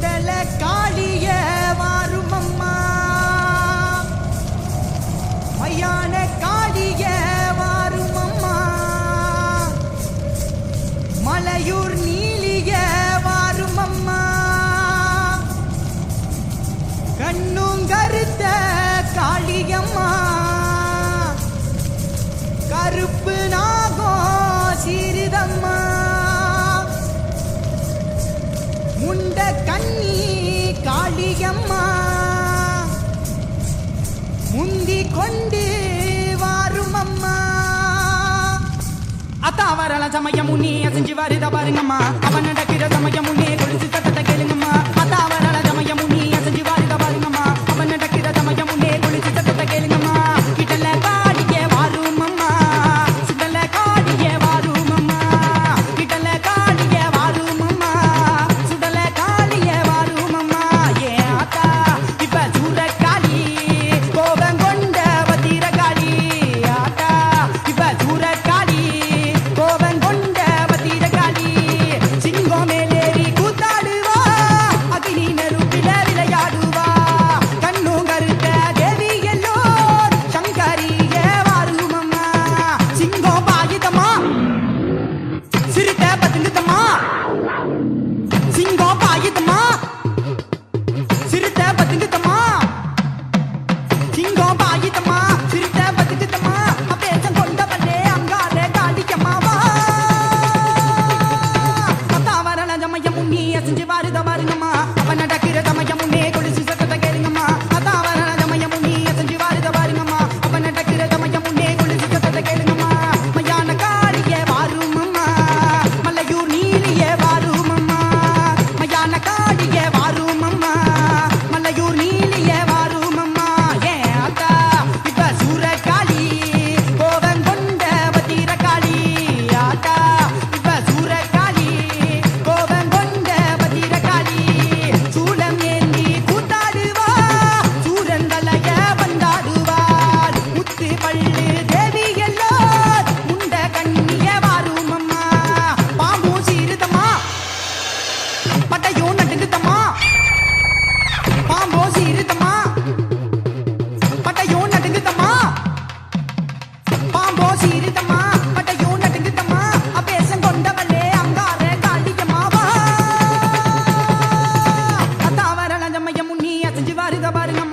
கூந்தல காளிய வாருமம்மா. மையான காளிய வாருமம்மா. மலையூர் நீலிய வாருமம்மா. கண்ணும் கருத்த காளியம்மா. கருப்பு நாகோ சிறிதம்மா முண்ட கண் வண்டி வாரும் அம்மா. அத்தா வரல சமயமுன்னி அசைஞ்சு வருத பாருங்கம்மா. அவன் நடக்கிற சமயமுன்னே குளிச்சு தட்ட இருதம்மா பட்டையும் நடுங்குதம்மா. பாம்போ சீருதம்மா. பட்டையும் நடுங்குதம்மா. அப்பேசம் கொண்டவளே அங்கார காளியம்மாவா. தாவர லஞ்சமயம் முன்னி அசைஞ்சு வருத பாருங்க